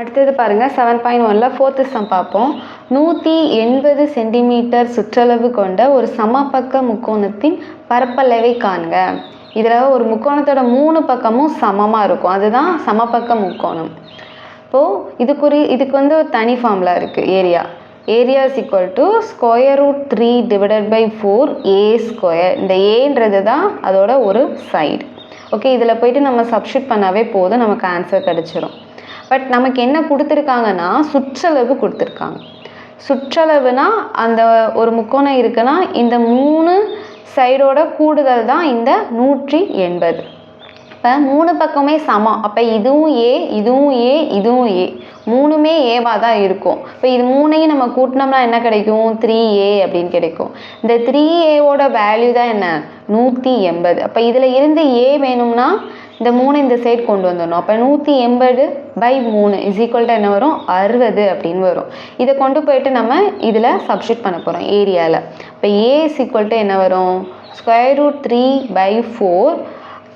அடுத்தது பாருங்கள் seven point ஒனில் ஃபோர்த்து சம் பார்ப்போம். நூற்றி எண்பது சென்டிமீட்டர் சுற்றளவு கொண்ட ஒரு சமபக்க முக்கோணத்தின் பரப்பளவை காண்க. இதில் ஒரு முக்கோணத்தோட மூணு பக்கமும் சமமாக இருக்கும். அதுதான் சமபக்க முக்கோணம். இப்போது இதுக்குரி இதுக்கு வந்து ஒரு தனி ஃபார்முலா இருக்குது area area is equal to square root three divided by four A square இந்த ஏன்றது தான் அதோட ஒரு சைடு ஓகே இதில் போயிட்டு நம்ம சப்ஷூட் பண்ணாவே போதும் நமக்கு ஆன்சர் கிடச்சிரும். பட் நமக்கு என்ன கொடுத்துருக்காங்கன்னா சுற்றளவு கொடுத்துருக்காங்க. சுற்றளவுனா அந்த ஒரு முக்கோணம் இருக்குன்னா இந்த மூணு சைடோட கூடுதல் தான் இந்த நூற்றி எண்பது. இப்போ மூணு பக்கமே சமம். அப்போ இதுவும் ஏ இதுவும் ஏ இதுவும் ஏ மூணுமே ஏவாக தான் இருக்கும். இப்போ இது மூணையும் நம்ம கூட்டினோம்னா என்ன கிடைக்கும்? த்ரீ ஏ அப்படின்னு கிடைக்கும். இந்த த்ரீ ஏவோட வேல்யூ தான் என்ன? நூற்றி எண்பது. அப்போ இதில் இருந்து ஏ வேணும்னா இந்த மூணு இந்த சைட் கொண்டு வந்துடணும். அப்போ நூற்றி எண்பது பை மூணு இஸ் ஈக்குவல் என்ன வரும்? அறுபது அப்படின்னு வரும். இதை கொண்டு போயிட்டு நம்ம இதில் சப்ஸ்டியூட் பண்ண போகிறோம் ஏரியாவில் இப்போ ஏ இஸ் ஈக்குவல் என்ன வரும்? Square root three by four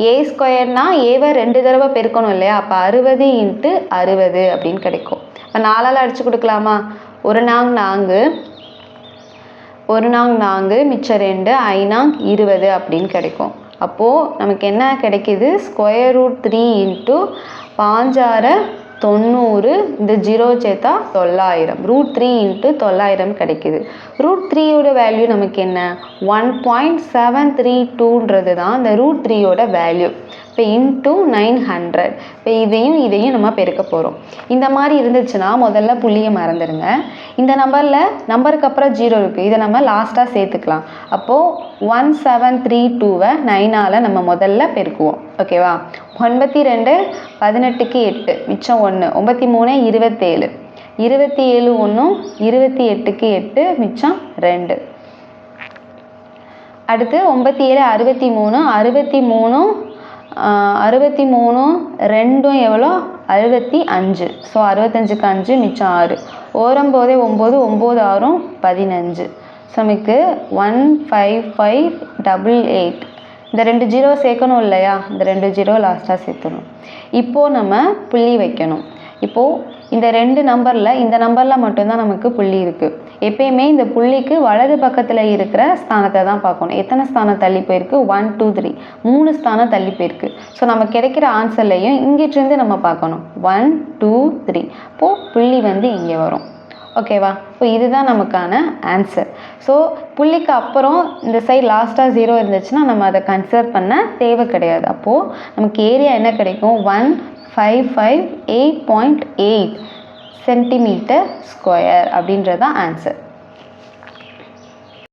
A ஸ்கொயர்னா ஏவை ரெண்டு தடவை பெருக்கணும் இல்லையா? அப்போ அறுபது இன்ட்டு அறுபது அப்படின்னு கிடைக்கும். இப்போ நாலால் அடித்து கொடுக்கலாமா? ஒரு நாங் நான்கு. ஒரு நாங் நான்கு மிச்சம் ரெண்டு ஐநாங் இருபது அப்படின்னு கிடைக்கும். அப்போது நமக்கு என்ன கிடைக்கிது? ஸ்கொயர் ரூட் த்ரீ இன்ட்டு பாஞ்சாறை தொண்ணூறு இந்த ஜீரோ சேர்த்தா தொள்ளாயிரம். ரூட் த்ரீ இன்ட்டு தொள்ளாயிரம் கிடைக்கிது. ரூட் த்ரீயோட வேல்யூ நமக்கு என்ன? ஒன் பாயிண்ட் செவன் த்ரீ டூன்றது தான் இந்த ரூட் த்ரீயோட வேல்யூ இப்போ இன்ட்டு நைன் ஹண்ட்ரட் இப்போ இதையும் இதையும் நம்ம பெருக்க போகிறோம் இந்த மாதிரி இருந்துச்சுன்னா முதல்ல புள்ளியை மறந்துடுங்க. இந்த நம்பரில் நம்பருக்கு அப்புறம் ஜீரோ இருக்குது இதை நம்ம லாஸ்ட்டாக சேர்த்துக்கலாம். அப்போது ஒன் செவன் த்ரீ டூவை நைனால் நம்ம முதல்ல பெருக்குவோம். ஓகேவா ஒன்பத்தி ரெண்டு பதினெட்டுக்கு எட்டு மிச்சம் ஒன்று ஒம்பத்தி மூணு இருபத்தேழு இருபத்தி ஏழு ஒன்றும் இருபத்தி எட்டுக்கு எட்டு மிச்சம் ரெண்டு. அடுத்து ஒம்பத்தி ஏழு அறுபத்தி மூணு அறுபத்தி மூணு அறுபத்தி மூணு ரெண்டும் எவ்வளோ? அறுபத்தி அஞ்சு ஸோ அறுபத்தஞ்சுக்கு அஞ்சு மிச்சம் ஆறு. ஓரம்போதே ஒம்பது ஒம்பது ஆறும் பதினஞ்சு. ஸோ நமக்கு one five five double eight. இந்த ரெண்டு ஜீரோ சேர்க்கணும் இல்லையா? இந்த ரெண்டு ஜீரோ லாஸ்ட்டாக சேர்த்துணும் இப்போது நம்ம புள்ளி வைக்கணும். இப்போது இந்த ரெண்டு நம்பரில் இந்த நம்பரில் மட்டும்தான் நமக்கு புள்ளி இருக்குது எப்பயுமே இந்த புள்ளிக்கு வலது பக்கத்தில் இருக்கிற ஸ்தானத்தை தான் பார்க்கணும். எத்தனை ஸ்தானம் தள்ளி போயிருக்கு? ஒன் டூ த்ரீ மூணு ஸ்தானம் தள்ளி போயிருக்கு. ஸோ நம்ம கிடைக்கிற ஆன்சர்லையும் இங்கிட்டிருந்து நம்ம பார்க்கணும். ஒன் டூ த்ரீ இப்போது புள்ளி வந்து இங்கே வரும். ஓகேவா ஸோ இதுதான் நமக்கான ஆன்சர் ஸோ புள்ளிக்கு அப்புறம் இந்த சைடு லாஸ்ட்டாக ஜீரோ இருந்துச்சுன்னா நம்ம அதை கன்சிடர் பண்ண தேவை கிடையாது. அப்போது நமக்கு ஏரியா என்ன கிடைக்கும்? One five five eight point eight centimetre square அப்படின்றது தான் ஆன்சர்